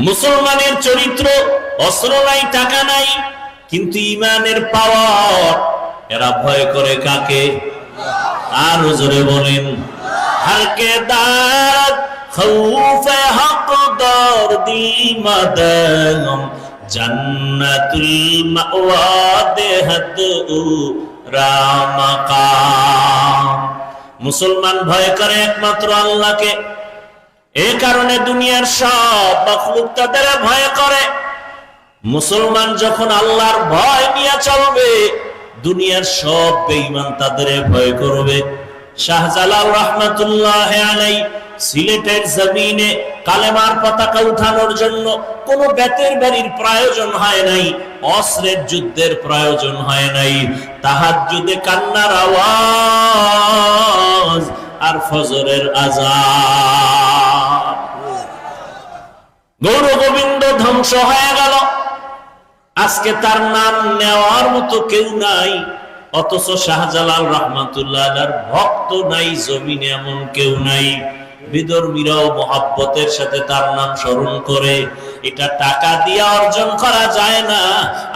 মুসলমানের চরিত্র, অস্ত্র নাই, টাকা নাই, কিন্তু ইমানের পাওয়ার এরা ভয় করে কাকে? আর জোরে বলেন খৌফে হক দর দি মদম মুসলমান ভয় করে একমাত্র আল্লাহকে এ কারণে দুনিয়ার সব মখলুক তাদের ভয় করে। মুসলমান যখন আল্লাহর ভয় নিয়ে চলবে, দুনিয়ার সব বেঈমান তাদের ভয় করবে। শাহজালাল রহমাতুল্লাহ আলাই সিলেটের জমিনে কালেমার পতাকা উঠানোর জন্য কোন বেতের বাড়ির প্রয়োজন হয় নাই, অস্ত্রের যুদ্ধের প্রয়োজন হয় নাই। তাহার যুদ্ধে কান্নার আওয়াজ আর ফজরের আজাদ গৌর গোবিন্দ ধ্বংস হয়ে গেল। আজকে তার নাম নেওয়ার মতো কেউ নাই, অথচ শাহজালাল রহমাতুল্লাহ ভক্ত নাই, জমিনে এমন কেউ নাই। বিদর্মীরাও মহাব্বতের সাথে তার নাম স্মরণ করে, এটা টাকা দিয়ে অর্জন করা যায় না,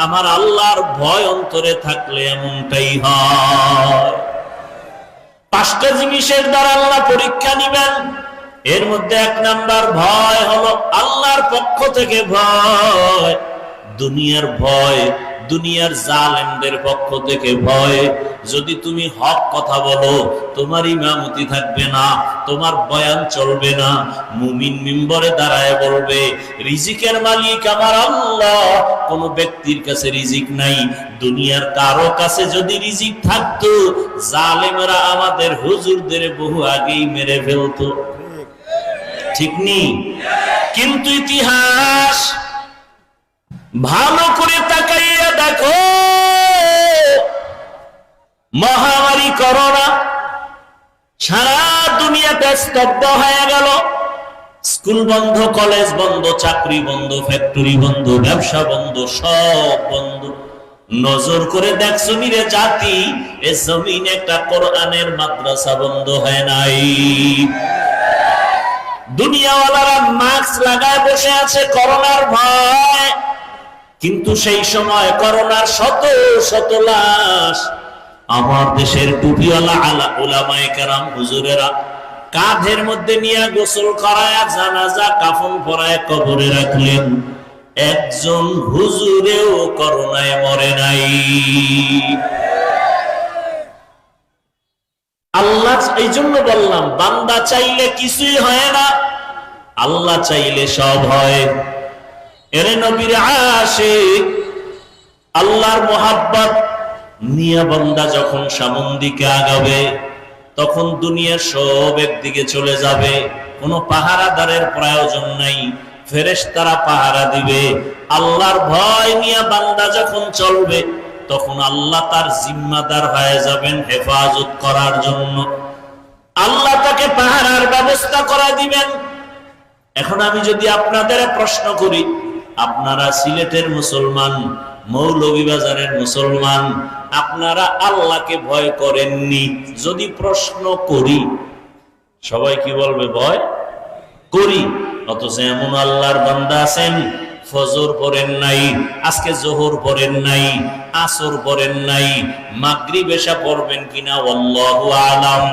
আমার আল্লাহর ভয় অন্তরে থাকলে এমনটাই হয়। পাঁচটা জিনিসের দ্বারা আল্লাহ পরীক্ষা নিবেন। এর মধ্যে এক নাম্বার ভয় হলো আল্লাহর পক্ষ থেকে ভয়। দুনিয়ার ভয়, দুনিয়ার জালেমদের পক্ষ থেকে ভয়। যদি তুমি হক কথা বলো, তোমার ইমামতি থাকবে না, তোমার বয়ান চলবে না, মুমিন মিম্বরে দাঁড়ায় বলবে, রিজিকের মালিক আমার আল্লাহ। কোন ব্যক্তির কাছে রিজিক নাই। দুনিয়ার কারও কাছে যদি রিজিক থাকতো, জালেমরা আমাদের হুজুরদের বহু আগেই মেরে ফেলতো। ঠিক নেই। কিন্তু ইতিহাস ভালো করে তাকাইয়া দেখো। মহামারী করোনা সারা দুনিয়াতে স্তব্ধ হয়ে গেল। স্কুল বন্ধ, কলেজ বন্ধ, চাকরি বন্ধ, ফ্যাক্টরি বন্ধ, ব্যবসা বন্ধ, সব বন্ধ। নজর করে দেখছ নিরে জাতি, এ জমিন একটা কোরআনের মাদ্রাসা বন্ধ হয় নাই। দুনিয়াওয়ালারা মাস্ক লাগায় বসে আছে করোনার ভয়। কিন্তু সেই সময় করোনার শত শত লাশ আমার দেশের টুপিওয়ালা আলা ওলামায়ে কেরাম হুজুরেরা কাঁধের মধ্যে নিয়ে গোসল করায় জানাজা কাফন পরায় কবরে রাখলেন। একজন হুজুরেও করোনায় মরে নাই। আল্লাহ এই জন্য বললাম, বান্দা চাইলে কিছুই হয় না, আল্লাহ চাইলে সব হয়। এরে নবীর আসে আল্লাহর মোহাব্বত নিয়া বান্দা যখন সামন দিকে আগাবে, তখন দুনিয়ার সব একদিকে চলে যাবে। কোনো পাহারাদারের প্রয়োজন নাই ফেরেশ তারা পাহারা দিবে। আল্লাহর ভয় নিয়ে বান্দা যখন চলবে তখন আল্লাহ তার জিম্মাদার হয়ে যাবেন হেফাজত করার জন্য। আল্লাহ তাকে পাহারার ব্যবস্থা করা দিবেন। এখন আমি যদি আপনাদের প্রশ্ন করি, আপনারা সিলেটের মুসলমান, মৌলভীবাজারের মুসলমান, আপনারা আল্লাহকে ভয় করেননি? যদি প্রশ্ন করি, সবাই কি বলবে, ভয়? করি। অথচ এমন আল্লাহর বান্দা আছেন ফজর পড়েন নাই, আজকে জোহর পড়েন নাই, আসর পড়েন নাই মাগরি বেশা পড়বেন কিনা আল্লাহু আলাম।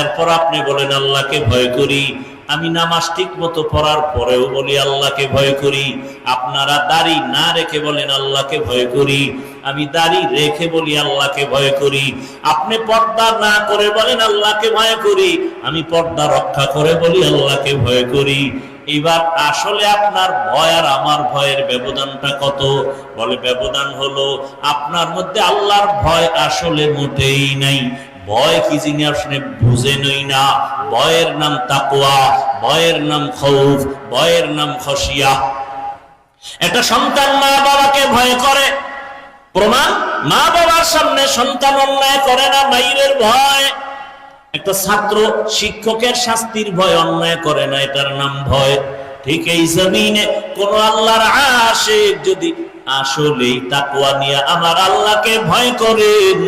এরপর আপনি বলেন, আল্লাহকে ভয় করি। আমি নামাজ ঠিক মতো পড়ার পরেও বলি, আল্লাহকে ভয় করি। আপনারা দাড়ি না রেখে বলেন, আল্লাহকে ভয় করি। আমি দাড়ি রেখে বলি, আল্লাহকে ভয় করি। আপনি পর্দা না করে বলেন, আল্লাহকে ভয় করি। আমি পর্দা রক্ষা করে বলি, আল্লাহকে ভয় করি। এবার আসলে আপনার ভয় আর আমার ভয়ের ব্যবধানটা কত? বলে ব্যবধান হলো আপনার মধ্যে আল্লাহর ভয় আসলে মোটেই নাই। ভয় কি আপনি বুঝে নই না? ভয়ের নাম তাকুয়া ভয়ের নাম খৌফ, ভয়ের নাম খসিয়া একটা সন্তান মা বাবাকে ভয় করে। প্রমাণ? মা বাবার সামনে সন্তান অন্যায় করে না বাইরের ভয়। একটা ছাত্র শিক্ষকের শাস্তির ভয় অন্যায় করে না, এটার নাম ভয়। ঠিক এই জমিনে কোন আল্লাহর আশেক যদি আসলেই তাকুয়া নিয়ে আমার আল্লাহকে ভয় করেন,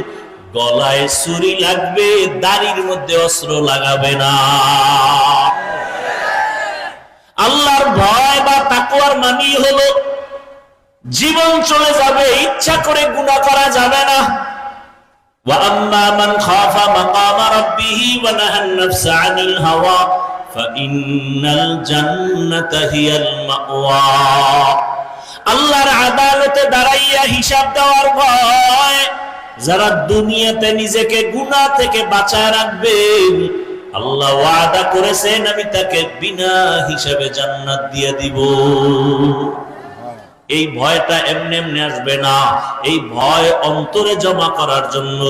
গলায় ছুরি লাগবে, দাড়ির মধ্যে অস্ত্র লাগাবে না। আল্লাহর ভয় বা তাকুয়ার মানি হলো, জীবন চলে যাবে, ইচ্ছা করে গুণা করা যাবে না। وأما من خاف مقام ربه ونهى النفس عن الهوى فإن الجنة هي المأوى আল্লাহর আদালতে দাঁড়াইয়া হিসাব দেওয়ার ভয় যারা দুনিয়াতে নিজেকে গুনাহ থেকে বাঁচায় রাখবেন আল্লাহ ওয়াদা করেছেন আমি তাকে বিনা হিসাবে জান্নাত দিয়ে দিব এই ভয়টা এমনি এমনি আসবে না। এই ভয় অন্তরে জমা করার জন্য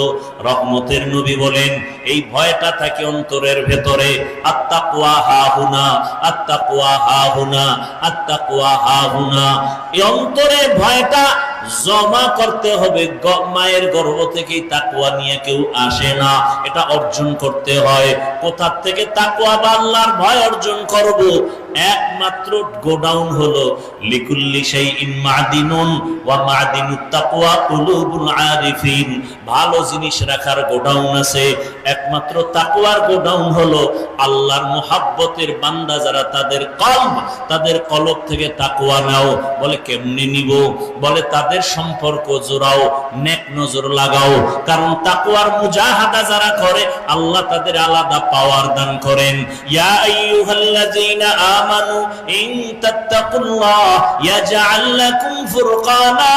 রহমতের নবী বলেন, এই ভয়টা থাকে অন্তরের ভেতরে। আত্মাকুয়া হা হুনা আত্মাকুয়া হা হুনা আত্মাকুয়া হা হুনা এই অন্তরে ভয়টা জমা করতে হবে। মায়ের গর্ভ থেকেই তাকুয়া নিয়ে কেউ আসে না। এটা অর্জন করতে হয়। কোথার থেকে তাকুয়া বা আল্লাহর ভয় অর্জন করব? একমাত্র গোডাউন হলো লিকুল্লি সেই মাদিনুন ওয়া মাদিনুত তাকওয়া কুলুবুল আরিফিন। ভালো জিনিস রাখার গোডাউন আছে। একমাত্র তাকওয়ার গোডাউন হলো আল্লাহর মুহাব্বতের বান্দা যারা তাদের কলব তাদের কলব থেকে তাকওয়া নাও। বলে, কেমনে নিব? বলে, তাদের সম্পর্ক জোড়াও, নেক নজর লাগাও। কারণ তাকওয়ার মুজাহাদা যারা করে, আল্লাহ তাদের আলাদা পাওয়ার দান করেন। ইয়া আইয়ুহাল্লাযীনা আমানু ইন তাত্তাকুল্লাহ ইয়াজআল লাকুম ফুরকানা।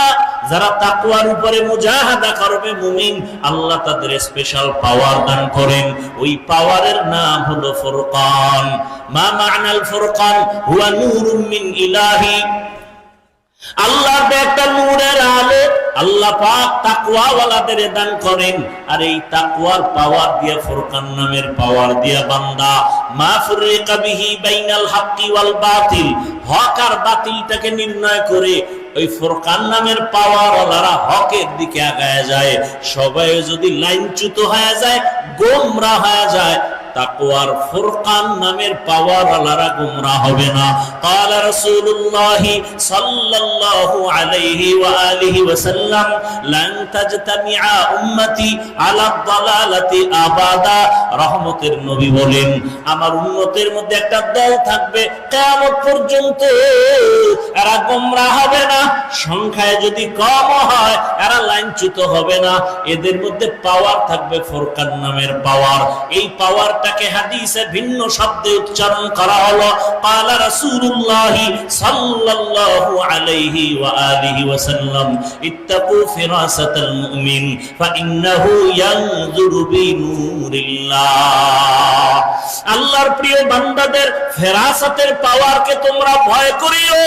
যারা তাকওয়ার উপরে মুজাহাদা করবে, মুমিন, আল্লাহ তাদের স্পেশাল পাওয়ার দান করেন। ওই পাওয়ারের নাম হলো ফুরকান। মা মা'নাল ফুরকান? হুয়া নূরুম মিন ইলাহি। আল্লাহর একটা নূরের আলো। আল্লাহ পাক তাকওয়া ওয়ালাদের দান করেন। আর এই তাকওয়ার পাওয়ার দিয়ে ফুরকান নামের পাওয়ার দিয়ে বান্দা, মা ফুরিকা বিহি বাইনাল হাক্কি ওয়াল বাতিল, হক আর বাতিলটাকে নির্ণয় করে ওই ফুরকান নামের পাওয়ার ওয়ালারা হকের দিকে আগায় যায়। সবাই যদি লাইনচ্যুত হয়ে যায়, গোমরা হয়ে যায় তাকওয়ার ফুরকান নামের পাওয়ার আলারা গুমরা হবে না قال رسول الله صلى الله عليه واله وسلم لن تجتمع امتي على الضلاله ابدا রহমতের নবী বলেন আমার উম্মতের মধ্যে একটা দল থাকবে কিয়ামত পর্যন্ত এরা গোমরা হবে না সংখ্যায় যদি কম হয় এরা লাইনচ্যুত হবে না এদের মধ্যে পাওয়ার থাকবে ফোরকান নামের পাওয়ার এই পাওয়ারটাকে হাদিসে ভিন্ন শব্দে উচ্চারণ করা হলো পালা রাসূলুল্লাহ সাল্লাল্লাহু আলাইহি ওয়া আলিহি ওয়া সাল্লাম ইত্তাকু ফিরাসাতাল মুমিন ফাইন্নাহু ইয়ানজুরু বিনুরিল্লাহ। আল্লাহর প্রিয় বান্দাদের ফেরাসাতের পাওয়ারকে তোমরা ভয় করিও।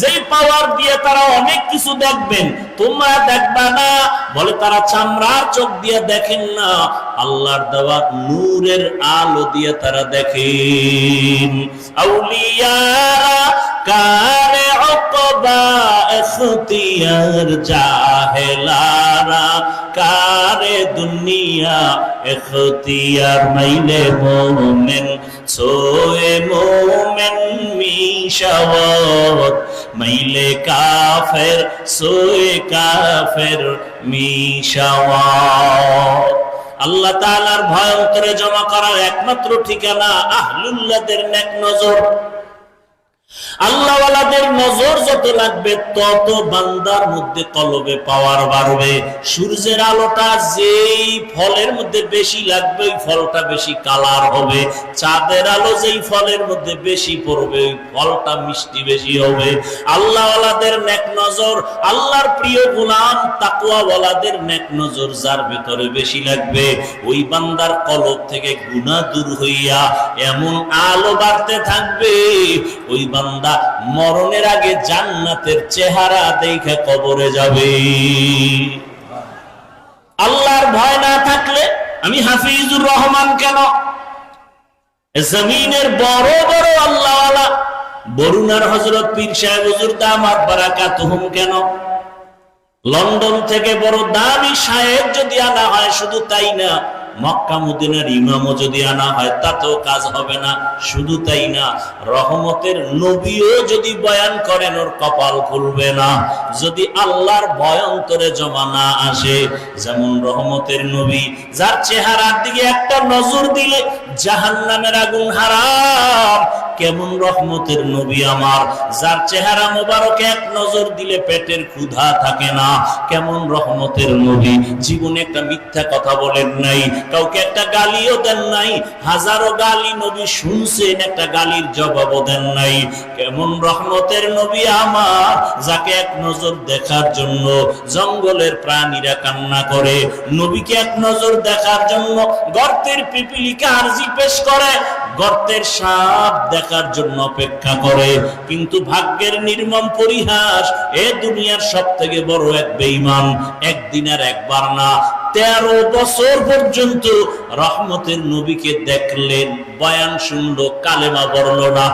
যেই পাওয়ার দিয়ে তারা অনেক কিছু দেখবেন, তোমরা দেখবা না, বলে তারা চামড়ার চোখ দিয়ে দেখেন না, আল্লাহর দেওয়া নূরের আলো দিয়ে তারা দেখেন। কারে জাহেলারা কারে দুনিয়া এখতিয়ার মাইলে মোমেন সোয়ে মোমেন মিশাওয়াত। মাইলে কাফের, সোয়ে কাফের মিশাওয়া আল্লাহ তাআলার ভয় অন্তরে জমা করার একমাত্র ঠিকানা আহলুল্লাহদের নেক নজর। আল্লাহওয়ালাদের নজর যত লাগবে, তত বান্দার মধ্যে কলবে পাওয়ার বাড়বে। সূর্যের আলোটা যেই ফলের মধ্যে বেশি লাগবে, ওই ফলটা বেশি কালার হবে। চাঁদের আলো যেই ফলের মধ্যে বেশি পড়বে, ওই ফলটা মিষ্টি বেশি হবে। আল্লাহওয়ালাদের নেক নজর, আল্লাহর প্রিয় গুলাম তাকুয়াওয়ালাদের নেক নজর যার ভেতরে বেশি লাগবে। ওই বান্দার কলব থেকে গুনাহ দূর হইয়া এমন আলো বাড়তে থাকবে, ওই বান্দা মরণের আগে জান্নাতের চেহারা দেখে কবরে যাবে। আল্লাহর ভয় না থাকলে আমি হাফিজুর রহমান কেন? জমিনের বড় বড় আল্লাহওয়ালা, বরুণার হজরত পীর সাহেব, হুজুর দামাত বারাকাতুহুম কেন? লন্ডন থেকে বড় দামি সাহেব যদি আনা হয়, শুধু তাই না মক্কা ইমামও যদি আনা হয়, তাতেও কাজ হবে না। শুধু তাই না, রহমতের নবীও যদি বয়ান করেন, ওর কপাল খুলবে না। যদি আল্লাহর ভয়ন্তরে জমা না আসে, যেমন রহমতের নবী, যার চেহারার দিকে একটা নজর দিলে জাহান্নামের আগুন হারাম। কেমন রহমতের নবী আমার? যার চেহারা মোবারক এক নজর দিলে পেটের ক্ষুধা থাকে না। কেমন রহমতের নবী? জীবনে একটা মিথ্যা কথা বলেন নাই। কাউকে একটা গালিও দেন নাই। হাজারো গালি নবী শুনছেন, একটা গালির জবাবও দেন নাই। কেমন রহমতের নবী আমার? যাকে এক নজর দেখার জন্য জঙ্গলের প্রাণীরা কান্না করে। নবীকে এক নজর দেখার জন্য গর্তের পিপিলিকা আরজি পেশ করে। গর্তের সাপ দেখার জন্য অপেক্ষা করে। কিন্তু ভাগ্যের নির্মম পরিহাস এ দুনিয়ার সব থেকে বড় এক বেঈমান, একদিন আর একবার না। তেরো বছর পর্যন্ত রহমতের নবীকে দেখলেন, বয়ান শুনলো, কালেমা বলল না।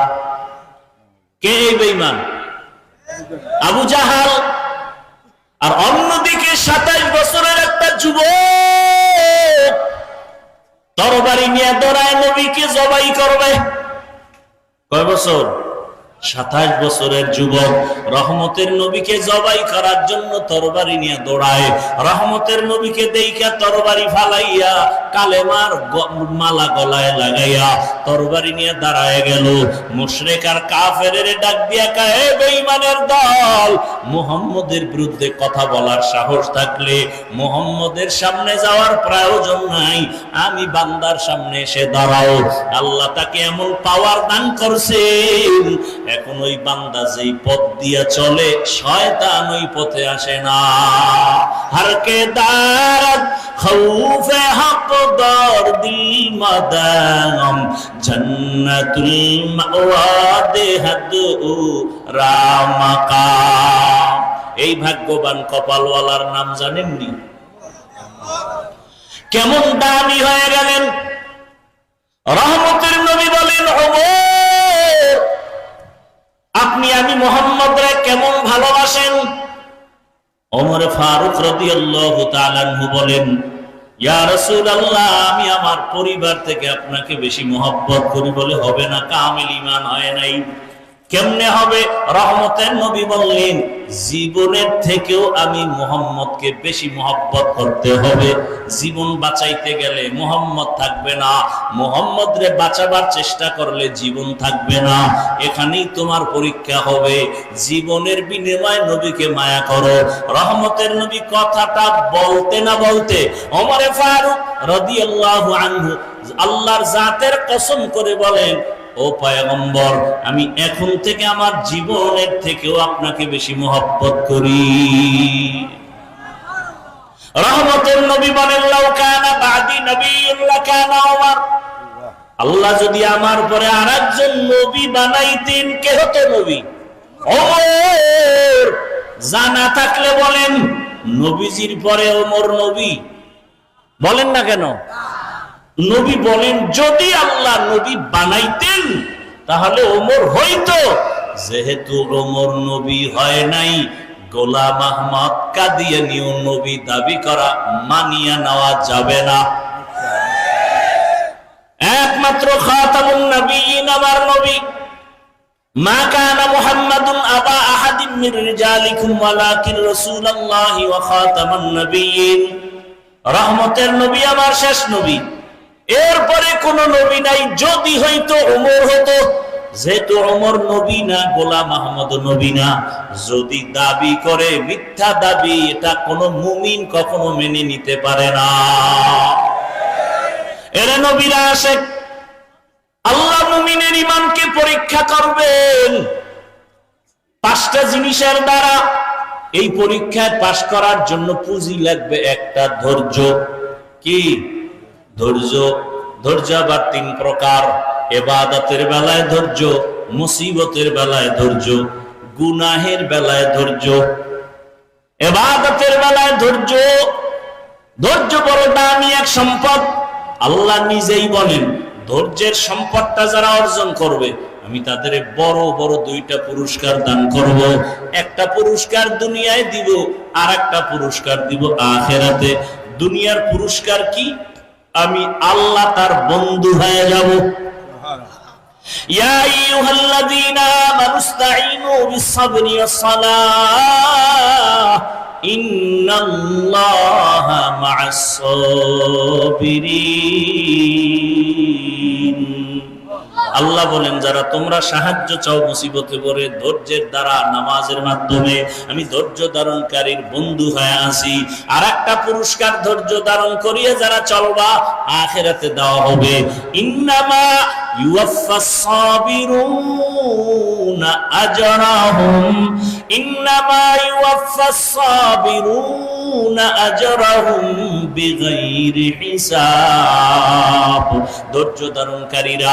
কে এই বেঈমান? আবু জাহাল। আর অন্যদিকে সাতাইশ বছরের একটা যুবক। তরবারি নিয়ে দরায় নবীকে জবাই করবে। কয় বছর সাতাশ বছরের যুবক রহমতের নবীকে জবাই করার জন্য তরবারি নিয়ে দৌড়ায়। রহমতের নবীকে দেইখা তরবারি ফালাইয়া কালেমার মালা গলায় লাগাইয়া তরবারি নিয়ে দাঁড়ায় গেল। মুশরেক আর কাফের ডাক দিয়া কাহে বেঈমানের দল! মুহাম্মদের বিরুদ্ধে কথা বলার সাহস থাকলে মুহাম্মদের সামনে যাওয়ার প্রয়োজন নাই। আমি বান্দার সামনে এসে দাঁড়াও। আল্লাহ তাকে এমন পাওয়ার দান করছেন এখন ওই বান্দা যেই পথ দিয়া চলে, শয়তান ওই পথে আসে না। হারকে দারাত খৌফে হক, দর দিল মাদাম জন্নতুল মাওয়া দেহাদ রামাকা। এই ভাগ্যবান কপালওয়ালার নাম জানেননি কেমন দামি হয়ে গেলেন? রহমতের নবী বলেন, ওমর আপনি আমি মোহাম্মদরা কেমন ভালোবাসেন? অমর ফারুক রদিয়াল্লাহু তাআলাহু বলেন, ইয়া রাসূলুল্লাহ, আমি আমার পরিবার থেকে আপনাকে বেশি মহব্বত করি বলে হবে না, কামিল ঈমান হয় নাই। কেমনে হবে? রহমতের নবী বললেন, জীবনের থেকেও আমি মোহাম্মদকে বেশি মহব্বত করতে হবে। জীবন বাঁচাইতে গেলে মোহাম্মদ থাকবে না। মোহাম্মদ রে বাঁচাবার চেষ্টা করলে জীবন থাকবে না। এখানেই তোমার পরীক্ষা হবে। জীবনের বিনিময়ে নবীকে মায়া করো। রহমতের নবী কথাটা বলতে না বলতে ওমরে ফারুক রাদিয়াল্লাহু আনহু আল্লাহর জাতের কসম করে বলেন ও পয়গম্বর, আমি এখন থেকে আমার জীবনের থেকেও আপনাকে বেশি মহব্বত করি। রহমতের নবী বলেন, লাউ বাদি আল্লাহ যদি আমার পরে আরেকজন নবী বানাইতেন কে হতো নবী? জানা থাকলে বলেন, নবীজির পরে ওমর নবী। বলেন না কেন? নবী বলেন, যদি আল্লাহ নবী বানাইতেন, তাহলে ওমর হইতো। যেহেতু ওমর নবী হয় নাই, গোলাম আহমদ কাদিয়ানিও নবী দাবি করা মানিয়া নেওয়া যাবে না। একমাত্র খাতামুন নবীন আমার নবী। মা কানা মুহাম্মাদুন আবা আহাদিন মির রিজালিকুম ওয়ালাকিন রাসূলুল্লাহি ওয়া খাতামুন নবিয়্যিন রহমতের নবী আমার শেষ নবী। এরপরে কোন নবী নাই, যদি হইতো ওমর হতো, যেহেতু ওমর নবী না, গোলাম আহমদ নবী না, যদি দাবি করে মিথ্যা দাবি, এটা কোন মুমিন কখনো মেনে নিতে পারে না। এরা নবীরা আসে, আল্লাহ মুমিনের ইমানকে পরীক্ষা করবেন। পাঁচটা জিনিসের দ্বারা এই পরীক্ষায় পাশ করার জন্য পুঁজি লাগবে একটা ধৈর্য। কি? ধৈর্য ধৈর্য আবার তিন প্রকার। এবাদতের বেলায় ধৈর্য, মুসিবতের বেলায় ধৈর্য, গুনাহের বেলায় ধৈর্য। এবাদতের বেলায় ধৈর্য ধৈর্য বড় দামি এক সম্পদ। আল্লাহ নিজেই বলেন, ধৈর্যের সম্পদটা যারা অর্জন করবে, আমি তাদের বড় বড় দুইটা পুরস্কার দান করব। একটা পুরস্কার দুনিয়ায় দিব আর একটা পুরস্কার দিব আখেরাতে। দুনিয়ার পুরস্কার কি? আমি আল্লাহ তার বন্ধু হয়ে যাব يا أيها الذين آمنوا استعينوا بالصبر والصلاة إن الله مع الصابرين আল্লাহ বলেন, যারা তোমরা সাহায্য চাও মুসিবতে পড়ে, ধৈর্যের দ্বারা নামাজের মাধ্যমে, আমি ধৈর্য ধারণকারীর বন্ধু হয়ে আছি। আর একটা পুরস্কার ধৈর্য ধারণ করিয়ে যারা চলবা, আখেরাতে দেওয়া হবে। ইন্নামা সাবিরুনা আজরাহুম। ইন্নামা সাবিরুনা আজরাহুম হিসাব। ধৈর্য ধারণকারীরা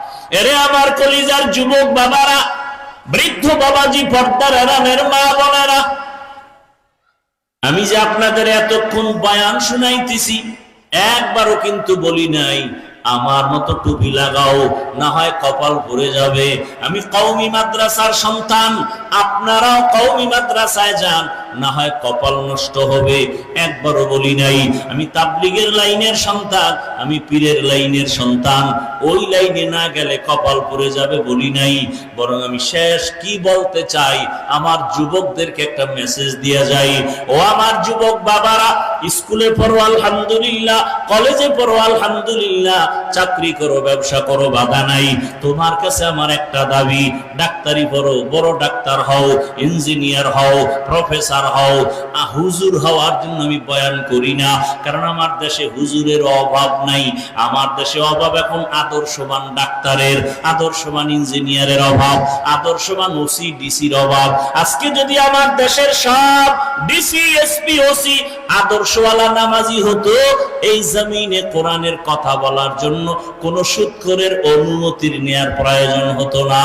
এরে আমার কলিজার যুবক বাবারা, বৃদ্ধ বাবাজি, পর্দার রামের মা বোনেরা, আমি যে আপনাদের এতক্ষণ বয়ান শুনাইতেছি, একবারও কিন্তু বলি নাই, আমার মতো টুপি লাগাও, না হয় কপাল ভরে যাবে। আমি কৌমি মাদ্রাসার সন্তান, আপনারাও কৌমি মাদ্রাসায় যান না হয় কপাল নষ্ট হবে। একবারও বলি নাই, আমি তাবলিগের লাইনের সন্তান, আমি পীরের লাইনের সন্তান। ওই লাইনে না গেলে কপাল পড়ে যাবে বলি নাই। বরং আমি শেষ কি বলতে চাই, আমার যুবকদেরকে একটা মেসেজ দিয়ে যাই। ও আমার যুবক বাবারা, স্কুলে পড়ো, আলহামদুলিল্লাহ। কলেজে পড়ো, আলহামদুলিল্লাহ। চাকরি করো, ব্যবসা করো, বাধা নাই। তোমার কাছে আমার একটা দাবি, ডাক্তারি পড়ো, বড় ডাক্তার হও, ইঞ্জিনিয়ার হও, প্রফেসর হও আ, হুজুর হওয়ার জন্য আমি বয়ান করি না কারণ আমার দেশে হুজুরের অভাব নাই। আমার দেশে অভাব এখন আদর্শবান ডাক্তারের আদর্শবান ইঞ্জিনিয়ারের অভাব আদর্শবান ওসি ডিসির অভাব। আজকে যদি আমার দেশের সব ডিসি এসপি ওসি আদর্শওয়ালা নামাজি হতো এই জমিনে কোরআনের কথা বলার জন্য কোন সুৎকরের অনুমতির নেয়ার প্রয়োজন হতো না।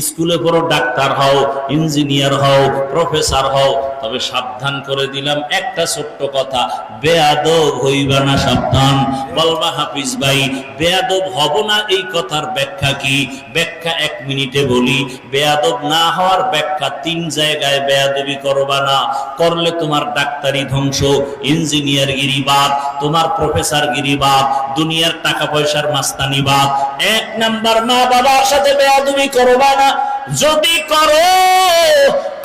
স্কুলে পড়ো ডাক্তার হও ইঞ্জিনিয়ার হও প্রফেসর হও তবে সাবধান করে দিলাম। একটা ছোট্ট কথা, বেয়াদব হইবা না সাবধান। বলবা, হাফিজ ভাই, বেয়াদব হব না এই কথার ব্যাখ্যা কি? ব্যাখ্যা এক মিনিটে বলি, বেয়াদব না হওয়ার ব্যাখ্যা তিন জায়গায় বেয়াদবি করবা না। করলে তোমার ডাক্তারি ধ্বংস, ইঞ্জিনিয়ার গিরিবাদ, তোমার প্রফেসর গিরিবাদ, দুনিয়ার টাকা পয়সার মাস্তানিবাদ এক নাম্বার মা বাবার সাথে বেয়াদবি করবা না। যদি করো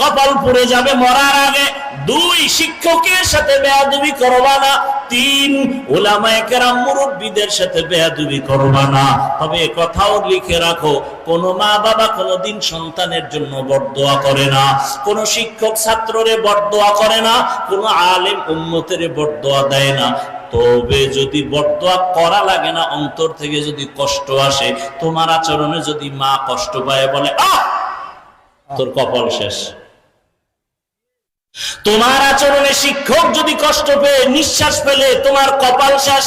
কপাল পুড়ে যাবে, মরার আগে দুই শিক্ষকের সাথে বেয়াদুবি করবা না, তিন ওলামায়ে কেরাম মুরব্বীদের সাথে বেয়াদুবি করবা না। তবে কথাও লিখে রাখো, কোন মা বাবা কোনোদিন সন্তানের জন্য বরদোয়া করে না, কোন শিক্ষক ছাত্ররে বরদোয়া করে না, কোন আলেম উম্মতের বরদোয়া দেয় না। তবে যদি বরদোয়া করা লাগে না, অন্তর থেকে যদি কষ্ট আসে, তোমার আচরণে যদি মা কষ্ট পায়, বলে, আহ, তোর কপাল শেষ। তোমার আচরণে শিক্ষক যদি কষ্ট পেয়ে নিঃশ্বাস পেলে তোমার কপাল শেষ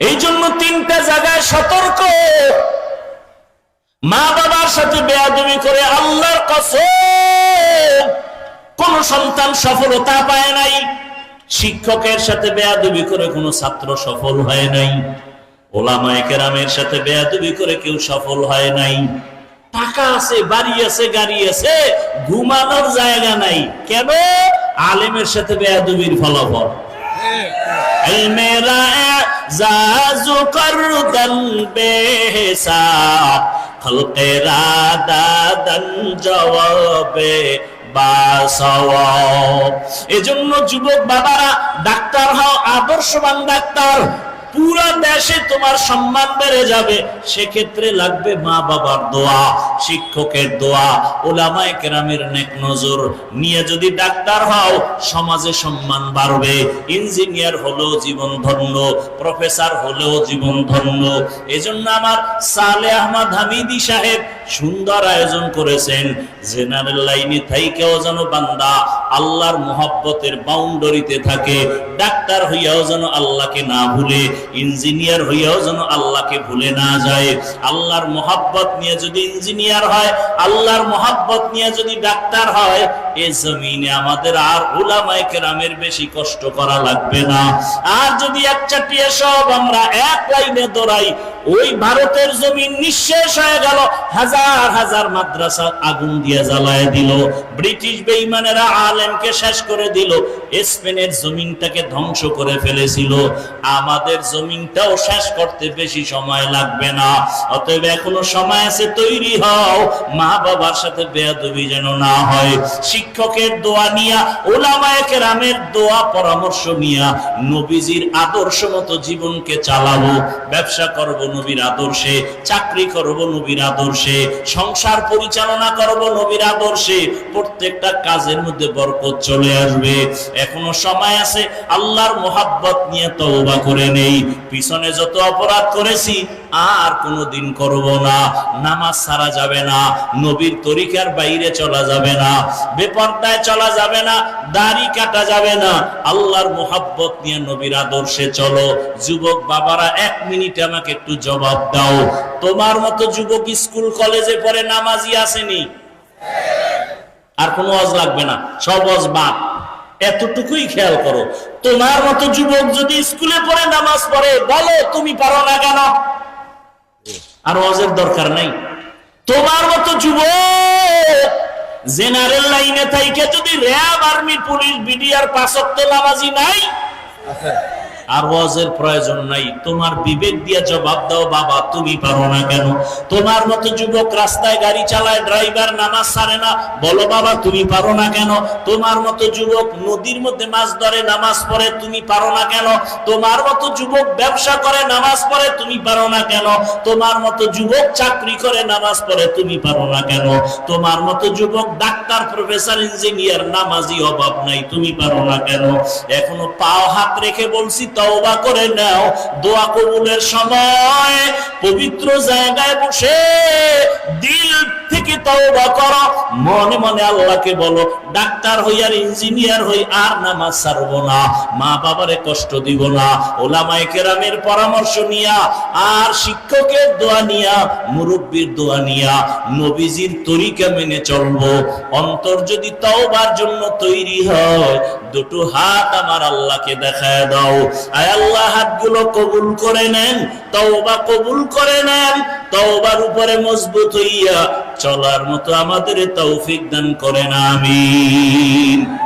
এই জন্য তিনটা জায়গায় সতর্ক। মা বাবার সাথে বেয়াদবি করে আল্লাহর কসম, কোন সন্তান সফলতা পায় নাই। শিক্ষকের সাথে বেয়াদবি করে কোনো ছাত্র সফল হয় নাই। ওলামায়ে কেরামের সাথে বেয়াদবি করে কেউ সফল হয় নাই। টাকা আছে, বাড়ি আছে, গাড়ি আছে, ঘুমানোর জায়গা নাই। কেন? আলেমের সাথে বেয়াদবির ফলাফল। এজন্য যুবক বাবারা, ডাক্তার হও, আদর্শবান ডাক্তার। পুরা দেশে তোমার সম্মান বেড়ে যাবে। সেক্ষেত্রে লাগবে মা বাবার দোয়া, শিক্ষকের দোয়া, ওলামায় কেরামের নেক নজর। নিয়ে যদি ডাক্তার হও, সমাজে সম্মান বাড়বে। ইঞ্জিনিয়ার হলেও জীবন ধন্য, প্রফেসর হলেও জীবন ধন্য। এজন্য আমার সালে আহমদ হামিদি সাহেব সুন্দর আয়োজন করেছেন। জেনারেল লাইনে থাইকেও যেন বান্দা আল্লাহর মোহাব্বতের বাউন্ডারিতে থাকে, ডাক্তার হইয়াও যেন আল্লাহকে না ভুলে, ইঞ্জিনিয়ার হইয়াও যেন আল্লাহকে ভুলে না যায়। আল্লাহর মোহাব্বত নিয়ে যদি ইঞ্জিনিয়ার হয়, আল্লাহর মোহাব্বত নিয়ে যদি ডাক্তার হয় এ জমিনে আমাদের আর উলামায়ে কেরামের বেশি কষ্ট করা লাগবে না। আর যদি এক চাটিয়ে সব আমরা এক লাইনে দৌড়াই, ওই ভারতের জমিন নিঃশেষ হয়ে গেল। হাজার হাজার মাদ্রাসা আগুন দিয়ে জ্বালায় দিল। ব্রিটিশ আলেমকে শেষ করে দিল। স্পেনের জমিনটাকে ধ্বংস করে ফেলেছিল। আমাদের জমিনটাও শেষ করতে বেশি সময় লাগবে না। অতএব এখনও সময় আছে, তৈরি হও। মা বাবার সাথে বেয়াদবি যেন না হয়। শিক্ষকের দোয়া নিয়া, ওলামায়ে কেরামের দোয়া পরামর্শ নিয়া নবীজির আদর্শ মতো জীবনকে চালাবো। ব্যবসা করব নবীর আদর্শে, চাকরি করব নবীর আদর্শে, সংসার পরিচালনা করব নবীর আদর্শে, প্রত্যেকটা কাজের মধ্যে বরকত চলে আসবে। এখনও সময় আছে, আল্লাহর মোহাব্বত নিয়ে তওবা করে নেই। পিছনে যত অপরাধ করেছি আর কোনোদিন করব না। নামাজ ছাড়া যাবে না, নবীর তরিকার বাইরে চলা যাবে না, বেপর্দায় চলা যাবে না, দাড়ি কাটা যাবে না। আল্লাহর মোহাব্বত নিয়ে নবীর আদর্শে চলো। যুবক বাবারা, এক মিনিট আমাকে একটু জবাব দাও। তোমার মতো যুবক স্কুল, কলেজে পড়ে নামাজি আসেনি। আর কোনো অজ লাগবে না, সব অজ বাদ। এতটুকুই খেয়াল করো। তোমার মতো যুবক যদি স্কুলে পড়ে নামাজ পড়ে, বলো তুমি পারো না কেন? আর ওয়াজের দরকার নাই। তোমার মতো যুবক জেনারেল লাইনে থাইকে যদি র্যাব, আর্মি, পুলিশ, বিডিআর পাঁচক্ত নামাজি নাই। আর ওয়াজের প্রয়োজন নাই। তোমার বিবেক দিয়ে জবাব দাও, বাবা, তুমি পারো না কেন? তোমার মতো যুবক রাস্তায় গাড়ি চালায়, ড্রাইভার নামাজ ছাড়ে না, বলো বাবা, তুমি পারো না কেন? তোমার মতো যুবক নদীর মধ্যে মাছ ধরে, নামাজ পড়ে, তুমি পারো না কেন? তোমার মতো যুবক ব্যবসা করে, নামাজ পড়ে, তুমি পারো না কেন? তোমার মতো যুবক চাকরি করে, নামাজ পড়ে, তুমি পারো না কেন? তোমার মতো যুবক ডাক্তার, প্রফেসর, ইঞ্জিনিয়ার, নামাজি অভাব নাই, তুমি পারো না কেন? এখনও পাও হাত রেখে বলছি তওবা করে নাও দোয়া কবুলের সময় পবিত্র জায়গায় বসে দিল থেকে তওবা করো। মনে মনে আল্লাহকে বলো, ডাক্তার হই আর ইঞ্জিনিয়ার হই আর নামাজ ছাড়বো না, মা বাবারে কষ্ট দিব না, ওলামায়ে কেরামের পরামর্শ নিয়া, আর শিক্ষকের দোয়া নিয়া, মুরব্বীর দোয়া নিয়া, নবীজির তরিকা মেনে চলবো। অন্তর যদি তওবার জন্য তৈরি হয়, দুটো হাত আমার আল্লাহকে দেখায় দাও। আয় আল্লাহ, হাতগুলো কবুল করে নেন, তওবা কবুল করে নেন, তওবার উপরে মজবুত হইয়া চলার মতো আমাদের তৌফিক দান করেন আমিন।